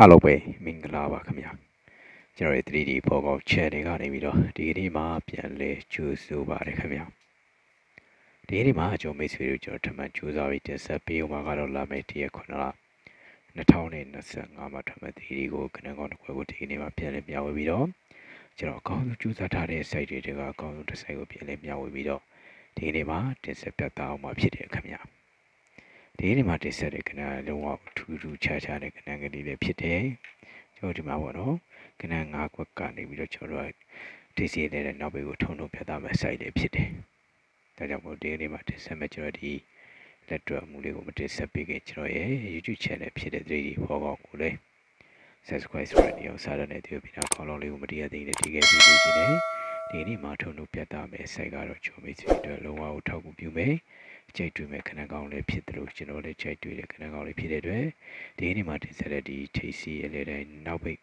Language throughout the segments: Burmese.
အားလုံးပဲမင်္ဂလာပါခင်ဗျာကျွန်တော်ရဲ့ 3D ပေါ်ကောက် channel ကနေပြီးတော့ဒီကနေ့မှာပြန်လဲကြိုးဆိုပါရခင်ဗျာဒီကနေ့မှာကျွန်တော်မိတ်ဆွေတို့ကျွန်တော်ထပ်မံကြိုးစားပြီးတင်ဆက်ပေးအောင်ကတော့လာမယ့်တရက်ခုနလ2025မှာထပ်မံ 3D ကိုခဏကောင်းတစ်ခွဲကိုဒီကနေ့မှာပြန်လဲမျှဝေပြီးတော့ကျွန်တော်အကောင်းဆုံးကြိုးစားထားတဲ့ site တွေကအကောင်းဆုံးတစ် site ကိုပြန်လဲမျှဝေပြီးတော့ဒီကနေ့မှာတင်ဆက်ပြသအောင်မှာဖြစ်တယ်ခင်ဗျာ ဒီနေ့မှာတင်ဆက်တဲ့ကဏ္ဍလုံးဝထူးထူးခြားခြားတဲ့ကဏ္ဍကလေးတွေဖြစ်တယ်ကျွန်တော်ဒီမှာပေါ့နော်ကဏ္ဍ၅ခွက်ကနေပြီးတော့ကျွန်တော်တို့ဒီစီတဲ့နောက်ဘေးကိုထုံထုံပြသမဲ့ site တွေဖြစ်တယ်ဒါကြောင့်မို့ဒီနေ့မှာတင်ဆက်မဲ့ကျွန်တော်ဒီလက်တွဲမှုလေးကိုမတင်ဆက်ပေးခင်ကျွန်တော်ရဲ့ YouTube channel ဖြစ်တဲ့ 3D ဖော်ကောက်ကိုလည်း subscribe ဆိုတဲ့နေရာစားရတဲ့ဒီဗီဒီယိုခေါင်းလုံးလေးကိုမတရားသေးနဲ့ထိခဲ့ပြီးပြီးချင်းတယ်ဒီနေ့မှာထုံထုံပြသမဲ့ site ကတော့ကျွန်တော်မိတ်ဆွေတို့လုံးဝကိုထောက်ကူပြုမယ် ကြိတ်တွေ့မဲ့ခဏကောင်းလေးဖြစ်တယ်လို့ကျွန်တော်လည်းကြိတ်တွေ့တဲ့ခဏကောင်းလေးဖြစ်တဲ့အတွက်ဒီနေ့မှာတင်ဆက်တဲ့ဒီထိစီအလေတိုင်းနောက်ပိတ်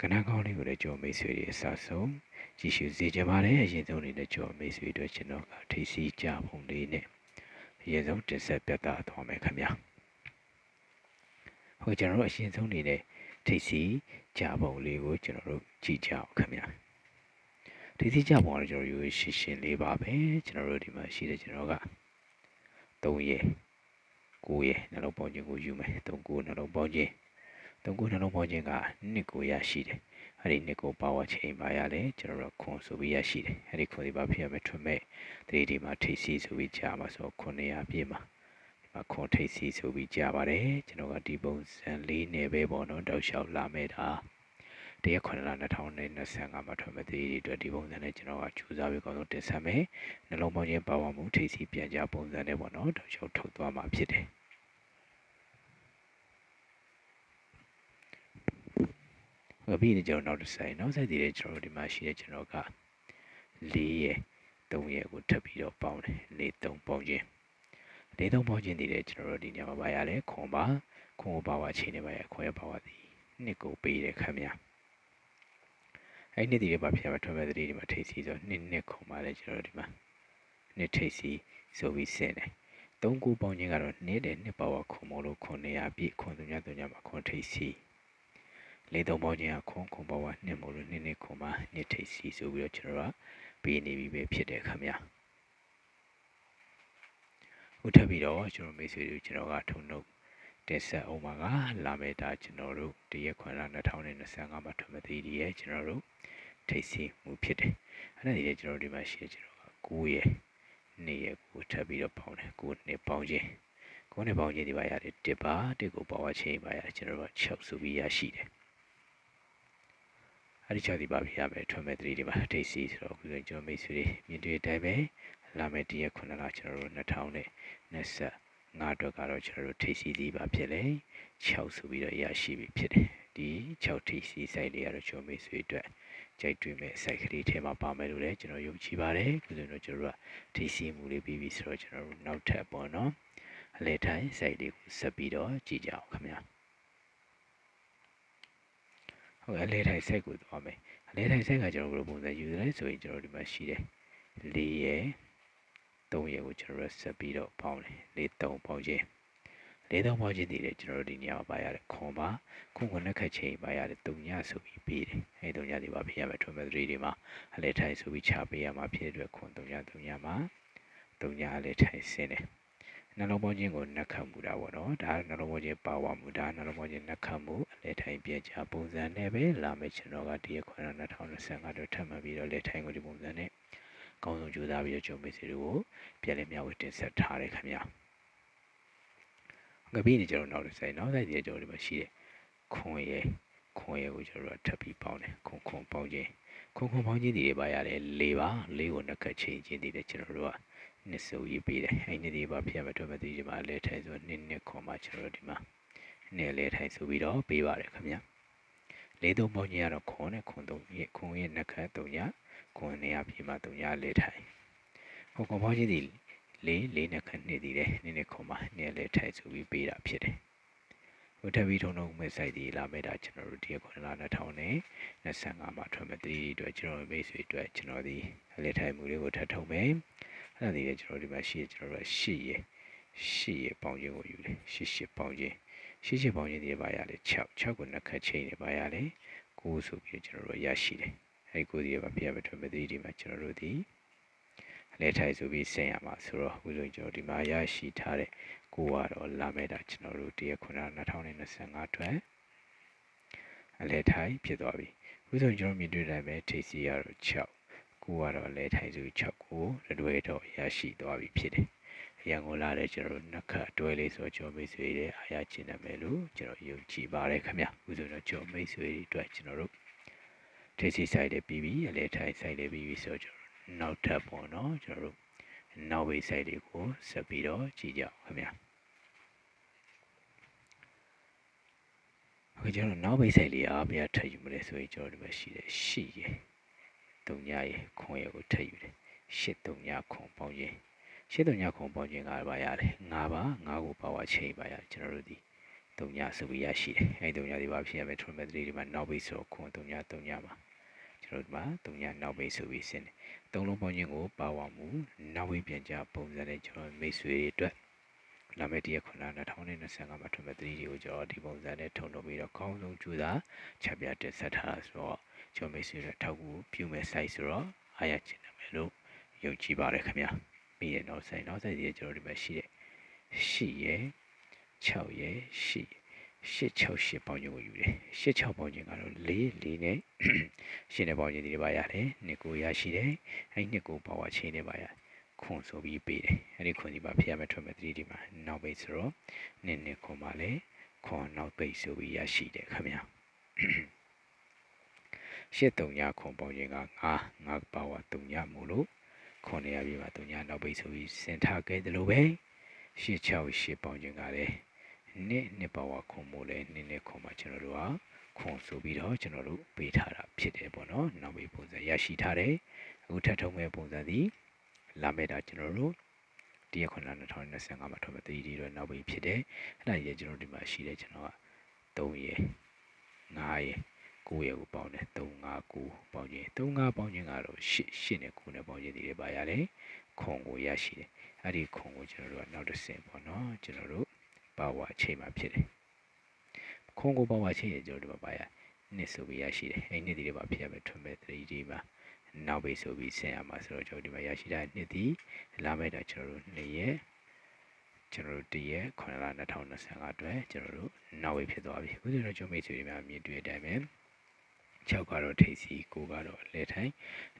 ခဏကောင်းလေးကိုလည်းကျွန်တော်မိတ်ဆွေတွေအစားဆုံးကြည့်ရှုစေချင်ပါတယ်အရင်ဆုံးအနေနဲ့ကျွန်တော်မိတ်ဆွေတို့ကျွန်တော်ကထိစီကြပုံလေးနဲ့အရင်ဆုံးတင်ဆက်ပြသသွားမယ်ခင်ဗျာဟိုကျွန်တော်တို့အရင်ဆုံးအနေနဲ့ထိစီကြပုံလေးကိုကျွန်တော်တို့ကြည့်ကြအောင်ခင်ဗျာဒီစီကြပုံကတော့ကျွန်တော်ရိုးရှင်းရှင်းလေးပါပဲကျွန်တော်တို့ဒီမှာရှိတဲ့ကျွန်တော်က 3ရက်9ရက်နှလုံးပေါင်းခြင်းကိုယူမယ်3ကိုနှလုံးပေါင်းခြင်း3ကိုနှလုံးပေါင်းခြင်းကနှစ်ကိုရရှိတယ်အဲ့ဒီနှစ်ကိုပါဝါချိန်ပါရလဲကျွန်တော်တို့ခွန်ဆိုပြီးရရှိတယ်အဲ့ဒီခွန်ဒီပါဖြစ်ရမယ်ထွတ်မဲ့တတိဒီမှာထိပ်စီဆိုပြီးကြာမှာဆို900ပြည့်မှာဒီမှာခွန်ထိပ်စီဆိုပြီးကြာပါတယ်ကျွန်တော်ကဒီပုံစံလေးနဲ့ပဲပေါ့နော်တောက်လျှောက်လာမဲ့တာ တရက်9လ2025မှာထွက်မဲ့တည်ဒီအတွက်ဒီပုံစံနဲ့ကျွန်တော်ကကြိုးစားပြီးကောင်းဆုံးတင်ဆက်မယ်နှလုံးပေါင်းခြင်းပါဝါမှုထိစီပြန်ကြပုံစံနဲ့ပေါ့နော်တောက်လျှောက်ထုတ်သွားမှာဖြစ်တယ်ဟုတ်ပြီဒီကျွန်တော်နောက်တစ်ဆိုင်နောက်ဆိုင်တည်တဲ့ကျွန်တော်ဒီမှာရှိတဲ့ကျွန်တော်က၄ရက်၃ရက်ကိုထပ်ပြီးတော့ပေါင်းတယ်၄၃ပေါင်းခြင်း၄၃ပေါင်းခြင်းတည်တဲ့ကျွန်တော်တို့ဒီညမှာပါရလဲခွန်ပါခွန်ပါဝါချိန်နေပါရခွန်ရပါဝါသည်နှစ်ကိုပေးတယ်ခင်ဗျာ အဲ့နှစ်ဒီတွေပါဖြစ်မှာထွက်မဲ့တတိဒီမှာထိတ်စီဆိုနှစ်နှစ်ခုမှလည်းကျွန်တော်ဒီမှာနှစ်ထိတ်စီဆိုပြီးဆင်းတယ်သုံးခုပေါင်းခြင်းကတော့နှစ်တယ်နှစ်ပါဝါခုမို့လို့ခုနေရပြည့်ခုသူညသူညမှာခုထိတ်စီလေးသုံးပေါင်းခြင်းကခုခုပါဝါနှစ်မို့လို့နှစ်နှစ်ခုမှနှစ်ထိတ်စီဆိုပြီးတော့ကျွန်တော်ကပေးနေပြီပဲဖြစ်တယ်ခင်ဗျာဟိုထပ်ပြီးတော့ကျွန်တော်မိတ်ဆွေတို့ကျွန်တော်ကထုံနှုတ် တင်ဆက်အောင်ပါကလာမယ့်ဒါကျွန်တော်တို့တရက်ခွန်လာ2025မှာထွက်မသေးဒီရဲ့ကျွန်တော်တို့ထိတ်စီမှုဖြစ်တယ်အဲ့ဒါဒီလေကျွန်တော်ဒီမှာရှိကျွန်တော်က9ရက်နေ့ရက်ကိုထပ်ပြီးတော့ပေါင်းတယ်9နှစ်ပေါင်းခြင်း9နှစ်ပေါင်းခြင်းဒီပါရတယ်တစ်ပါတစ်ကိုပေါဝချင်းပါရတယ်ကျွန်တော်တို့6ဆိုပြီးရရှိတယ်အဲ့ဒီ6ဒီပါပြရမယ်ထွက်မဲ့3ဒီမှာထိတ်စီဆိုတော့ခုဆိုကျွန်တော်မိတ်ဆွေတွေမြင်တွေ့အတိုင်းပဲလာမယ့်တရက်9လကျွန်တော်တို့2020 ငါအတွက်ကတော့ကျွန်တော်တို့ထိပ်စီသည်ပါဖြစ်လေ6ဆိုပြီးတော့ရရှိပြီဖြစ်တယ်ဒီ6ထိပ်စီ site တွေကတော့ကျွန်တော်မိတ်ဆွေအတွက်ကြိုက်တွေ့မဲ့ site ကလေးထဲမှာပါမယ်လို့လည်းကျွန်တော်ယုံကြည်ပါတယ်ခုဆိုတော့ကျွန်တော်တို့ကထိပ်စီမှုလေးပြီးပြီဆိုတော့ကျွန်တော်တို့နောက်ထပ်ပေါ့နော်အလဲထိုင် site လေးကိုဆက်ပြီးတော့ကြည့်ကြအောင်ခင်ဗျာဟုတ်အလဲထိုင် site ကိုသွားမယ်အလဲထိုင် site ကကျွန်တော်တို့ပုံစံယူတယ်ဆိုရင်ကျွန်တော်ဒီမှာရှိတယ်၄ရဲ့ 3ရက်ကိုကျွန်တော်တို့ဆက်ပြီးတော့ပေါင်းတယ်၄3ပေါင်းခြင်း၄3ပေါင်းခြင်းတည်တယ်ကျွန်တော်တို့ဒီနေရာမှာပါရတယ်ခွန်ပါခွန်ခွန်နဲ့ခက်ချင်းပါရတယ်3ညဆိုပြီးပြီးတယ်အဲဒီ3ညဒီပါဖြစ်ရမယ် trigonometry တွေမှာအလဲထိုင်ဆိုပြီးချပေးရမှာဖြစ်တဲ့အတွက်ခွန်3ည3ညမှာ3ညအလဲထိုင်ဆင်းတယ်နှလုံးပေါင်းခြင်းကိုနှက်ခတ်မှုတာပေါ့နော်ဒါနှလုံးပေါင်းခြင်းပါဝါမှုဒါနှလုံးပေါင်းခြင်းနှက်ခတ်မှုအလဲထိုင်ပြကြပုံစံနဲ့ပဲလာမယ်ကျွန်တော်ကဒီရခွန်2025တော့ထပ်မှတ်ပြီးတော့လဲထိုင်ကိုဒီပုံစံနဲ့ ကောင်းဆုံးကြိုးစားပြီးတော့ဂျုံမေးစီတို့ကိုပြန်လည်မျှဝေတင်ဆက်ထားတယ်ခင်ဗျာငါပြီးနေကြတော့နောက်တစ်ဆိုင်နောက်ဆိုင်ဒီကျွန်တော်ဒီမှာရှိတယ်ခွန်ရဲခွန်ရဲကိုကျွန်တော်တို့ထပ်ပြီးပေါင်းတယ်ခွန်ခွန်ပေါင်းခြင်းခွန်ခွန်ပေါင်းခြင်းဒီတွေပါရတယ်၄ပါ၄ကိုနှစ်ခတ်ချိန်ခြင်းဒီတွေကျွန်တော်တို့ကနှစ်စုပ်ရေးပေးတယ်အဲ့ဒီဒီပါဖြစ်မှာတော့မသိဒီမှာလဲထိုင်ဆိုနှစ်နှစ်ခွန်မှာကျွန်တော်တို့ဒီမှာနှစ်လဲထိုင်ဆိုပြီးတော့ပေးပါတယ်ခင်ဗျာလေးသုံးပေါင်းခြင်းကတော့ခွန်နဲ့ခွန်သုံးရဲ့ခွန်ရဲ့နှစ်ခတ်သုံးရ ခွန်နေရပြမှာတုံရလေးထိုင်ဟိုကွန်ဖောင်းကြီးဒီလေးလေးနဲ့ခဏနေသေးတယ်နည်းနည်းခွန်မှာနည်းလေးထိုင်ဆိုပြီးပေးတာဖြစ်တယ်ဟိုထပ်ပြီးထုံထုံမဲ့စိုက်ဒီလာမဲ့တာကျွန်တော်တို့ဒီခွန်လာ2000နဲ့25မှာထွက်မဲ့3အတွက်ကျွန်တော်မိတ်ဆွေအတွက်ကျွန်တော်ဒီအလေးထိုင်မှုလေးကိုထပ်ထုံမယ်အဲ့ဒါဒီလေကျွန်တော်ဒီမှာရှိရကျွန်တော်တို့8ရ8ရပေါင်းခြင်းကိုယူတယ်8 8ပေါင်းခြင်းရှင်းရှင်းပေါင်းချင်းတွေပါရလဲ6 6ကိုနှစ်ခတ်ချိန်နေပါရလဲ9ဆိုပြီးကျွန်တော်တို့ရရှိတယ် အဲဒီ9ဒီပါပြရမထွေမသိဒီမှာကျွန်တော်တို့ဒီအလဲထိုင်ဆိုပြီးဆင်ရမှာဆိုတော့အခုဆိုကျွန်တော်ဒီမှာရရှိထားတဲ့ကိုကတော့လာမဲ့တာကျွန်တော်တို့တရက်ခုန2025အတွက်အလဲထိုင်ဖြစ်သွားပြီအခုဆိုကျွန်တော်မြင်တွေ့တိုင်းပဲထိစီရတော့6ကိုကတော့အလဲထိုင်ဆို6ကိုတွဲတော့ရရှိသွားပြီဖြစ်တယ်အရန်ကိုလာတဲ့ကျွန်တော်တို့နှစ်ခတ်တွဲလေးဆိုကြော်မိတ်ဆွေတွေအားရချင်တယ်မယ်လို့ကျွန်တော်ယုံကြည်ပါတယ်ခင်ဗျအခုဆိုတော့ကြော်မိတ်ဆွေတွေအတွက်ကျွန်တော်တို့ ထိစီဆိုင်တယ်ပြီးပြီအလဲထိုင်ဆိုင်တယ်ပြီးပြီဆိုတော့ကျွန်တော်နောက်ထပ်ပေါ့နော်ကျွန်တော်တို့နောက်ဝေးဆိုင်တွေကိုဆက်ပြီးတော့ကြည့်ကြအောင်ခင်ဗျအခုကျွန်တော်နောက်ဝေးဆိုင်လေးအားမရထပ်ယူမလဲဆိုရင်ကျွန်တော်ဒီမှာရှိတယ်ရှိရယ်တုံညာရယ်ခွန်ရယ်ကိုထပ်ယူတယ်ရှစ်တုံညာခွန်ပေါင်းခြင်းရှစ်တုံညာခွန်ပေါင်းခြင်းကပါရတယ်ငါးပါငါးကိုပါဝါချိန်ပါရကျွန်တော်တို့ဒီတုံညာဆိုပြီးရရှိတယ်အဲဒီတုံညာဒီပါဖြစ်ရမယ်ထွန်မဲ့3ဒီမှာနောက်ဝေးဆိုခွန်တုံညာတုံညာမှာ ကျွန်တော်ဒီမှာတုံညာနောက်ဝေးဆိုပြီးဆင်းတယ်သုံးလုံးပေါင်းခြင်းကိုပါဝါမှုနောက်ဝေးပြန်ကြပုံစံနဲ့ကျွန်တော်မိတ်ဆွေတွေအတွက်လာမယ့်တရက်ခုန2025မှာထွန်မဲ့3တွေကိုကျွန်တော်ဒီပုံစံနဲ့ထုံလုပ်ပြီးတော့ကောင်းဆုံးကြိုးစားချက်ပြတက်ဆက်ထားတာဆိုတော့ကျွန်တော်မိတ်ဆွေတွေထောက်ကူပြုမဲ့ site ဆိုတော့အားရချင်တယ်မယ်လို့ယုံကြည်ပါတယ်ခင်ဗျာပြီးရင်တော့ဆိုင်နောက်ဆိုင်ကြီးကျွန်တော်ဒီမှာရှိတဲ့ရှိရယ်6ရယ်ရှိ 868ပေါင်းခြင်းကိုယူတယ်86ပေါင်းခြင်းကတော့4 4နဲ့ရှင်းတဲ့ပေါင်းခြင်းတွေပါရတယ်နှစ်ကိုရရှိတယ်အဲ့နှစ်ကိုပါဝါချင်းတွေပါရခွန်ဆိုပြီးပေးတယ်အဲ့ဒီခွန်ဒီပါဖျက်မဲ့ထွက်မဲ့3ဒီမှာနောက်ပိတ်ဆိုတော့နှစ်နှစ်ခွန်ပါလေခွန်နောက်ပိတ်ဆိုပြီးရရှိတယ်ခင်ဗျာရှစ်တုံညာခွန်ပေါင်းခြင်းက9 9ပါဝါတုံညာမို့လို့ခွန်ရရပြီမှာတုံညာနောက်ပိတ်ဆိုပြီးစင်ထားခဲ့တယ်လို့ပဲ868ပေါင်းခြင်းကလည်း နှစ်နှစ်ပါဝါခွန်မို့လဲနှစ်နှစ်ခွန်မှာကျွန်တော်တို့ဟာခွန်ဆိုပြီးတော့ကျွန်တော်တို့ပေးထားတာဖြစ်တယ်ပေါ့နော်နောက်ပြီးပုံစံရရှိထားတယ်အခုထပ်ထုံးမဲ့ပုံစံဒီလာမဲ့တာကျွန်တော်တို့ဒီရခွန်လာ2025မှာထုတ်မဲ့ 3D တော့နောက်ပြီးဖြစ်တယ်အဲ့ဒါကြီးကျွန်တော်ဒီမှာရှိတယ်ကျွန်တော်က3ရယ်5ရယ်9ရယ်ကိုပေါင်းတယ်359ပေါင်းခြင်း35ပေါင်းခြင်းကတော့8 8နဲ့9နဲ့ပေါင်းခြင်းဒီတွေပါရတယ်ခွန်ကိုရရှိတယ်အဲ့ဒီခွန်ကိုကျွန်တော်တို့ကနောက်တစ်ဆင့်ပေါ့နော်ကျွန်တော်တို့ ပါဝါအချိန်မှာဖြစ်တယ်ခွန်ကိုပါဝါအချိန်ရကျွန်တော်တို့ပါရနှစ်ဆိုပြီးရရှိတယ်အဲ့နှစ်ဒီတွေပါဖြစ်ရမယ်ထွန်းမဲ့ 3D မှာနောက်ပိတ်ဆိုပြီးဆင်ရမှာဆိုတော့ကျွန်တော်ဒီမှာရရှိတာနှစ်ဒီလာမဲ့တာကျွန်တော်တို့နှစ်ရက်ကျွန်တော်တို့တရက်9လ2025အတွက်ကျွန်တော်တို့နောက်ဝေးဖြစ်သွားပြီအခုဆိုတော့ကျွန်တော်မိတ်ဆွေတွေများမြင်တွေ့တဲ့အတိုင်းပဲ 6ကတော့ထိပ်စီ9ကတော့လက်ထိုင်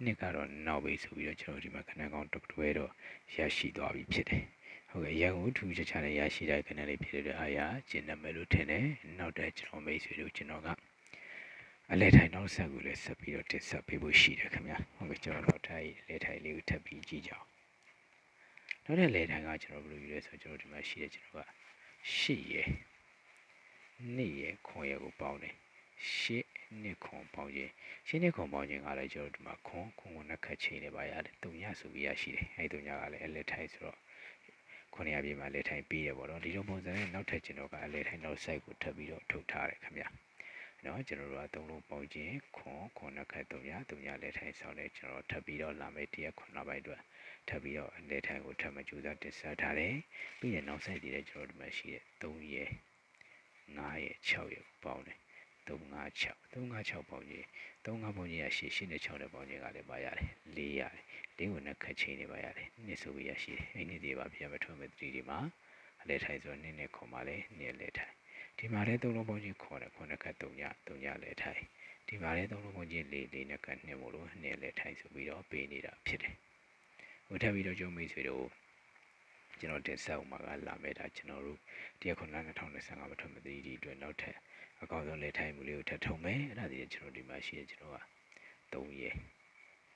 နှစ်ကတော့နောက်ပိတ်ဆိုပြီးတော့ကျွန်တော်ဒီမှာခဏကောင်တွတွဲတော့ရရှိသွားပြီဖြစ်တယ်ဟုတ်ကဲ့ရန်ကုန်ထူးခြားခြားနဲ့ရရှိတဲ့ခဏလေးဖြစ်တဲ့အားရကျင့်တယ်မယ်လို့ထင်တယ်နောက်တဲ့ကျွန်တော်မိတ်ဆွေတို့ကျွန်တော်ကအလဲထိုင်နောက်ဆက်ကိုလည်းဆက်ပြီးတော့တင်ဆက်ပေးဖို့ရှိတယ်ခင်ဗျာဟုတ်ကဲ့ကျွန်တော်တော့ထိုင်လဲထိုင်လေးကိုထပ်ပြီးကြည့်ကြအောင်နောက်တဲ့လဲထိုင်ကကျွန်တော်ဘယ်လိုယူလဲဆိုတော့ကျွန်တော်ဒီမှာရှိတယ်ကျွန်တော်ကရှစ်ရယ်နှစ်ရယ်ခွန်ရယ်ကိုပေါင်းတယ်ရှစ် နှစ်ခွန်ပေါင်းခြင်းရှစ်နှစ်ခွန်ပေါင်းခြင်းကလည်းကျွန်တော်ဒီမှာခွန်ခွန်ကိုနှစ်ခတ်ချိန်နေပါရတယ်တုံညဆိုပြီးရရှိတယ်အဲဒီတုံညကလည်းအလဲထိုင်ဆိုတော့ခုနှစ်ရပြည့်မှာလဲထိုင်ပြီးရပေါ့နော်ဒီလိုပုံစံနဲ့နောက်ထပ်ကျွန်တော်ကအလဲထိုင်နောက် site ကိုထပ်ပြီးတော့ထုတ်ထားတယ်ခင်ဗျာနော်ကျွန်တော်တို့ကသုံးလုံးပေါင်းခြင်းခွန်ခွန်နှစ်ခတ်သုံးရသုံးရလဲထိုင်ဆောင်တယ်ကျွန်တော်ထပ်ပြီးတော့လာမယ့်တရက်ခုနှစ်ပိုင်းအတွက်ထပ်ပြီးတော့လဲထိုင်ကိုထပ်မကြိုးစားတင်ဆက်ထားတယ်ပြီးရင်နောက် site တည်းလည်းကျွန်တော်တို့မှာရှိတဲ့3ရက်9ရက်6ရက်ပေါင်းတယ် 356 356ပေါင်းကြီး35ပေါင်းကြီးရရှိရှိနဲ့6နဲ့ပေါင်းကြီးကလည်းပါရတယ်4ရတယ်တင်းဝင်နဲ့ခက်ချင်းတွေပါရတယ်နှစ်ဆိုပြီးရရှိတယ်အဲ့ဒီတွေပါပြမထွန်းမဲ့3ဒီမှာအလဲထိုင်ဆိုနှစ်နဲ့ခွန်ပါလေနှစ်လဲထိုင်ဒီမှာလည်းသုံးလုံးပေါင်းကြီးခွန်နဲ့ခွန်နဲ့ခက်3ည3ညလဲထိုင်ဒီမှာလည်းသုံးလုံးပေါင်းကြီး4 4နဲ့ခက်2မို့လို့နှစ်လဲထိုင်ဆိုပြီးတော့ပေးနေတာဖြစ်တယ်ဟိုထပ်ပြီးတော့ကျုံမိတ်ဆွေတို့ကျွန်တော်တင်ဆက်ဥမှာကလာမဲ့တာကျွန်တော်တို့တရားခွန်လာ2025မှာထွက်မသိဒီအတွက်နောက်ထပ် အကောင့်ဆုံးလက်ထိုင်မှုလေးကိုထပ်ထုံမယ်အဲ့ဒါဒီကျွန်တော်ဒီမှာရှိရကျွန်တော်က3ရက်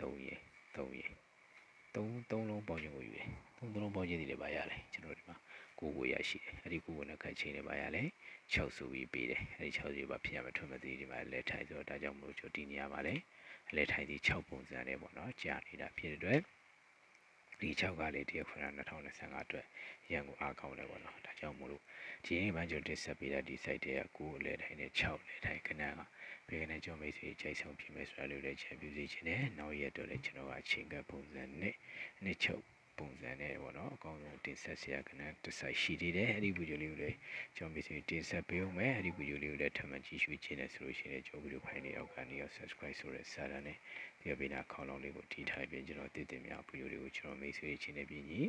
3ရက်3ရက်3 3လုံးပေါင်းခြင်းကိုယူတယ်3 3လုံးပေါင်းခြင်းဒီလည်းပါရတယ်ကျွန်တော်ဒီမှာကိုကိုရရှိတယ်အဲ့ဒီကိုကိုနဲ့ခတ်ချင်းလည်းပါရတယ်6ဆိုပြီးပေးတယ်အဲ့ဒီ6ဆိုပြီးပါဖြစ်ရမယ်ထွန်းမသိဒီမှာလက်ထိုင်ဆိုတော့ဒါကြောင့်မလို့ကျွန်တော်ဒီနေရာမှာလည်းလက်ထိုင်ဒီ6ပုံစံနဲ့ပေါ့နော်ကြာနေတာဖြစ်တဲ့အတွက် ဒီ6ကလေးတရခွန်း2025အတွက်ရန်ကုန်အားကောင်းတယ်ပေါ့နော်ဒါကြောင့်မို့လို့ဒီနေ့မှကျွန်တော်တင်ဆက်ပေးတဲ့ဒီ site တွေက9လဲထိုင်နဲ့6လဲထိုင်ခဏကဘေကနေကျွန်တော်မိတ်ဆွေကြိုက်ဆုံးဖြစ်မယ်ဆိုတာလေးလည်းချက်ပြစီခြင်းနဲ့နောက်ရက်တော့လည်းကျွန်တော်ကအချိန်ကပုံစံနဲ့နှစ်ချုပ် ပုံစံနဲ့ပေါ့နော်အကောင်းဆုံးတင်ဆက်စရာကဏ္ဍတစ်ဆိုင်ရှိသေးတယ်အဲ့ဒီဗီဒီယိုလေးကိုလည်းကျွန်တော်မိတ်ဆွေတင်ဆက်ပေးအောင်မယ်အဲ့ဒီဗီဒီယိုလေးကိုလည်းထပ်မံကြည့်ရှုခြင်းနဲ့ဆိုလို့ရှိရင်ကျွန်တော်ဗီဒီယိုဖိုင်လေးအောက်ကနေရော subscribe ဆိုတဲ့စာတန်းနဲ့ဒီအပိနာခေါင်းလုံးလေးကိုတီးထားပြီးကျွန်တော်တည်တည်များဗီဒီယိုလေးကိုကျွန်တော်မိတ်ဆွေချင်းနဲ့ပြင်ကြီး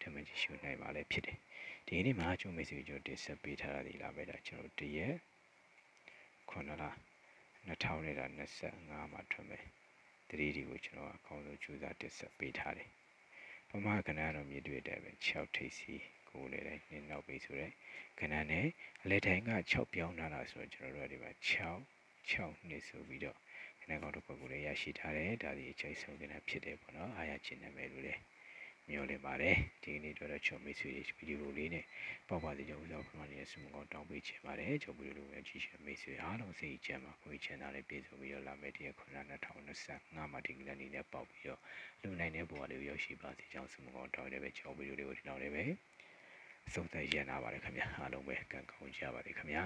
ထပ်မံကြည့်ရှုနိုင်ပါလေဖြစ်တယ်ဒီနေ့မှာကျွန်တော်မိတ်ဆွေကျွန်တော်တင်ဆက်ပေးထားတာဒီလာပဲဒါကျွန်တော်တရက်ခုနလား2025မှာထွက်မယ်တတိဒီကိုကျွန်တော်အကောင်းဆုံးကြိုးစားတင်ဆက်ပေးထားတယ် ပမာကဏ္ဍတော့မြည်တွေ့တယ်ပဲ6ထိပ်စီကိုလည်းတိုင်းနင်းနောက်ပေးဆိုရဲကဏ္ဍနဲ့အလဲတိုင်းက6ပြောင်းလာတာဆိုတော့ကျွန်တော်တို့ဒီမှာ6 6နှစ်ဆိုပြီးတော့ခဏကောင်တစ်ခုကိုလည်းရရှိထားတယ်ဒါဒီအချိန်ဆုံးကဏ္ဍဖြစ်တယ်ပေါ့နော်အားရခြင်းနာမည်လို့လည်း မျှော်လင့်ပါတယ်ဒီကနေ့တော့ချုံမိတ်ဆွေဗီဒီယိုလေးနဲ့ပေါ့ပါစီကြောင့်ဥစားဖမနေတဲ့စုံကောင်တောင်းပေးချင်ပါတယ်ချုပ်ပြီးလို့ပဲကြည့်ရှုမိတ်ဆွေအားလုံးစိတ်ကြမ်းပါကိုယ်ချမ်းသာလေးပြေဆုံးပြီးတော့လာမယ့်တရက်ခုန2025မှာဒီကနေ့နဲ့ပေါက်ပြီးတော့လူနိုင်တဲ့ဘဝလေးကိုရောက်ရှိပါစေကြောင်းစုံကောင်တောင်းတယ်ပဲချုပ်ပြီးလို့လေးကိုဒီနောက်လေးပဲစုံသက်ရနာပါတယ်ခင်ဗျာအားလုံးပဲကံကောင်းကြပါစေခင်ဗျာ